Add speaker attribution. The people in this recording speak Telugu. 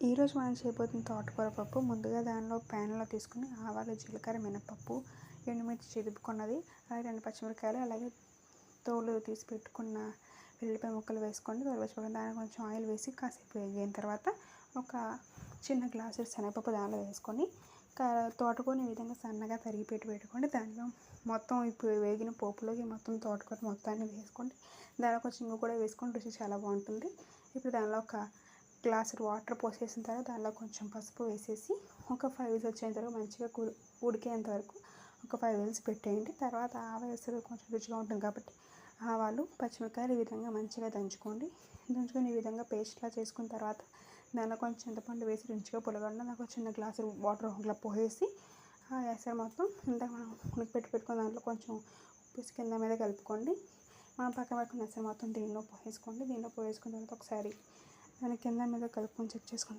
Speaker 1: ఈరోజు మనం చేయబోతున్న తోటకూర పప్పు ముందుగా దానిలో ప్యాన్లో తీసుకుని ఆవాలు జీలకర్ర మినపప్పు ఎండుమిర్చి చిదుపుకున్నది అలాగే రెండు పచ్చిమిరకాయలు అలాగే తోలు తీసి పెట్టుకున్న వెల్లిపాయ ముక్కలు వేసుకోండి. తోలు దానికి కొంచెం ఆయిల్ వేసి కాసేపు వేగిన తర్వాత ఒక చిన్న గ్లాసు శనగపప్పు దానిలో వేసుకొని తోటకూరని ఈ విధంగా సన్నగా తరిగి పెట్టి పెట్టుకోండి. దానిలో మొత్తం ఇప్పుడు వేగిన పోపులోకి మొత్తం తోటకూర మొత్తాన్ని వేసుకోండి. దానిలో కొంచెం ఇంగు కూడా వేసుకొని రుచి చాలా బాగుంటుంది. ఇప్పుడు దానిలో ఒక గ్లాసు వాటర్ పోసేసిన తర్వాత దానిలో కొంచెం పసుపు వేసేసి ఒక ఫైవ్ విజిల్స్ వచ్చేంత వరకు మంచిగా ఉడికేంత వరకు ఒక ఫైవ్ విజిల్స్ పెట్టేయండి. తర్వాత ఆవ వేస్తే కొంచెం రుచిగా ఉంటుంది కాబట్టి ఆవాలు పచ్చిమిరకాయలు ఈ విధంగా మంచిగా దంచుకోండి. దంచుకొని ఈ విధంగా పేస్ట్లా చేసుకున్న తర్వాత దానిలో కొంచెం చింతపండు వేసి రుచిగా పులగండి నాకు చిన్న గ్లాసు వాటర్ ఒకలా పోసేసి ఆ ఎసరు మొత్తం ఇంత మనం ఉనికి పెట్టి పెట్టుకున్న దాంట్లో కొంచెం ఉప్పు కింద మీద కలుపుకోండి. మనం పక్కన పెట్టుకున్న ఎసరు మొత్తం దీనిలో పోసేసుకోండి. దీనిలో పోసేసుకున్న తర్వాత ఒకసారి దాని కింద మీద కలుపుకొని చెక్ చేసుకుంటాం